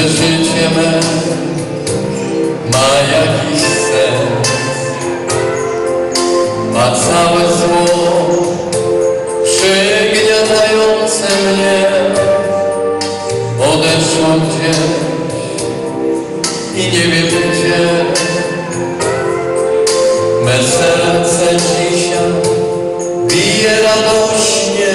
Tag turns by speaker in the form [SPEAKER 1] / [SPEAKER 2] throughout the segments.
[SPEAKER 1] że życie me ma jakiś sens, a całe zło przygniatające mnie. Odeszło gdzieś i nie wiem gdzie. Me serce dzisiaj bije radośnie,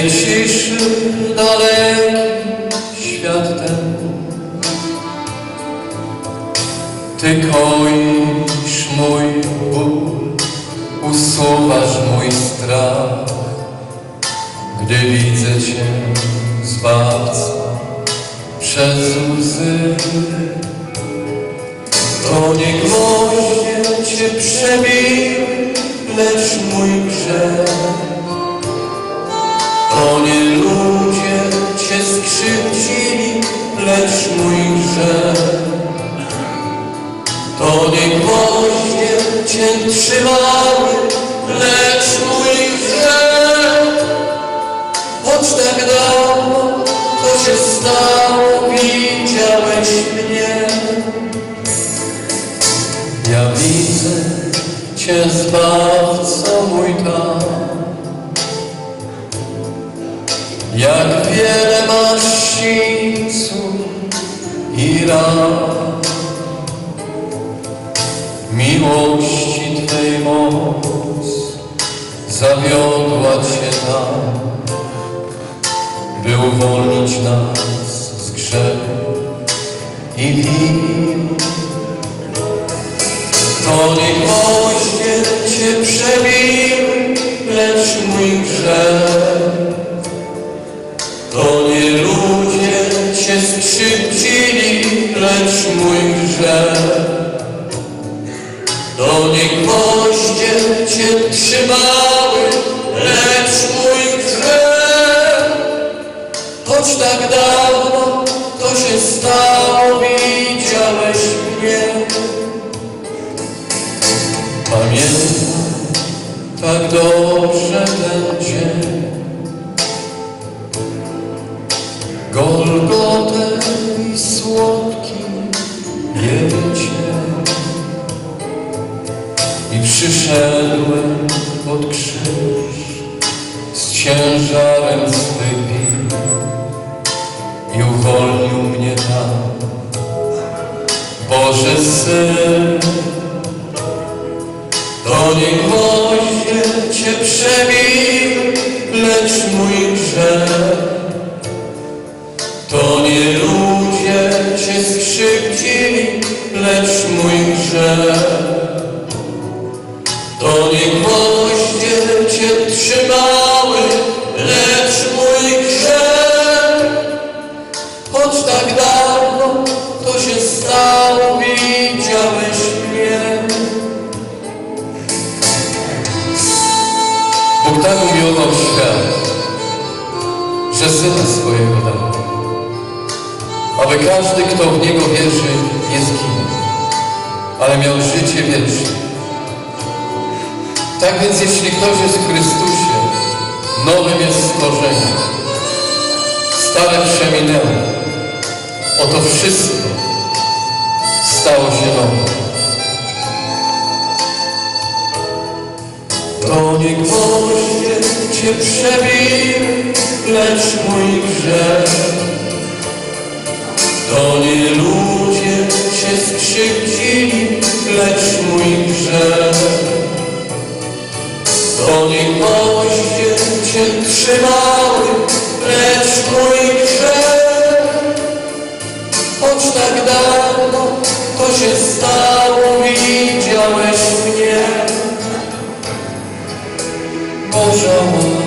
[SPEAKER 1] W tej ciszy dalekim światem Ty koisz mój ból, usuwasz mój strach. Gdy widzę Cię, Zbawca, przez łzy To nie gwoździe Cię przebił, lecz mój grzech to nie ludzie Cię skrzywdzili, lecz mój grzech. To nie gwoździe Cię trzymały, lecz mój grzech. Choć tak dawno to się stało, widziałeś mnie. Ja widzę Cię, Zbawco mój tam. Miłości Twej moc zawiodła Cię tam By uwolnić nas z grzechu i win To nie gwoździe Cię przebiły, lecz mój grzech to nie ludzie Cię skrzywdzili, lecz mój grzech. To nie gwoździe Cię trzymały, lecz mój grzech. Choć tak dawno to się stało, widziałeś mnie. Pamiętam tak dobrze przyszedłem pod krzyż z ciężarem swych win I uwolnił mnie tam. Boże Syn To nie gwoździe Cię przebił, lecz mój grzech Syna swojego dał aby każdy, kto w Niego wierzy, nie zginął, ale miał życie wieczne. Tak więc jeśli ktoś jest w Chrystusie, nowym jest stworzeniem. Stare przeminęło. Oto wszystko stało się nowe. To nie gwoździe cię przebił, lecz mój grzech. To nie ludzie się skrzywdzili, lecz mój grzech. To nie gwoździe cię trzymały, lecz mój grzech. Choć tak dawno to się stało, widziałeś mnie. Boża łaska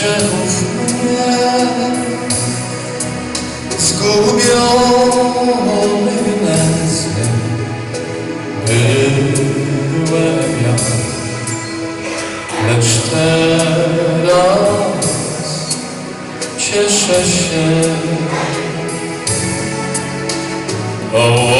[SPEAKER 1] grzechów mnie. Zgubiony nędzny byłem ja, lecz teraz cieszę się. A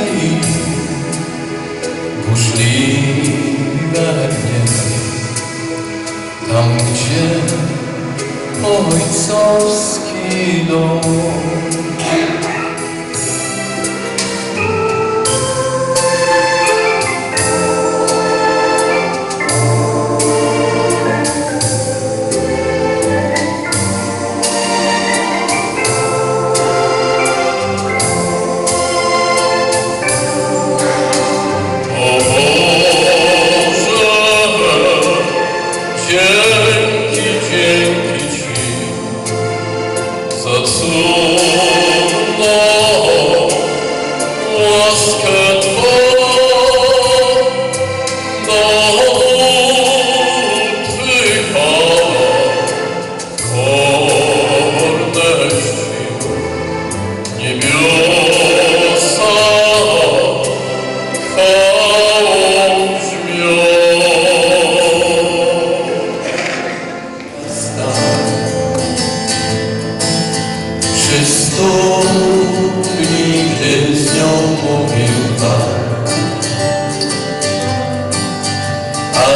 [SPEAKER 1] i burzliwe dnie. Tam, gdzie ojcowski dom.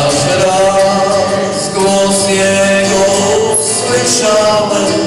[SPEAKER 1] Aż raz głos jego słyszałem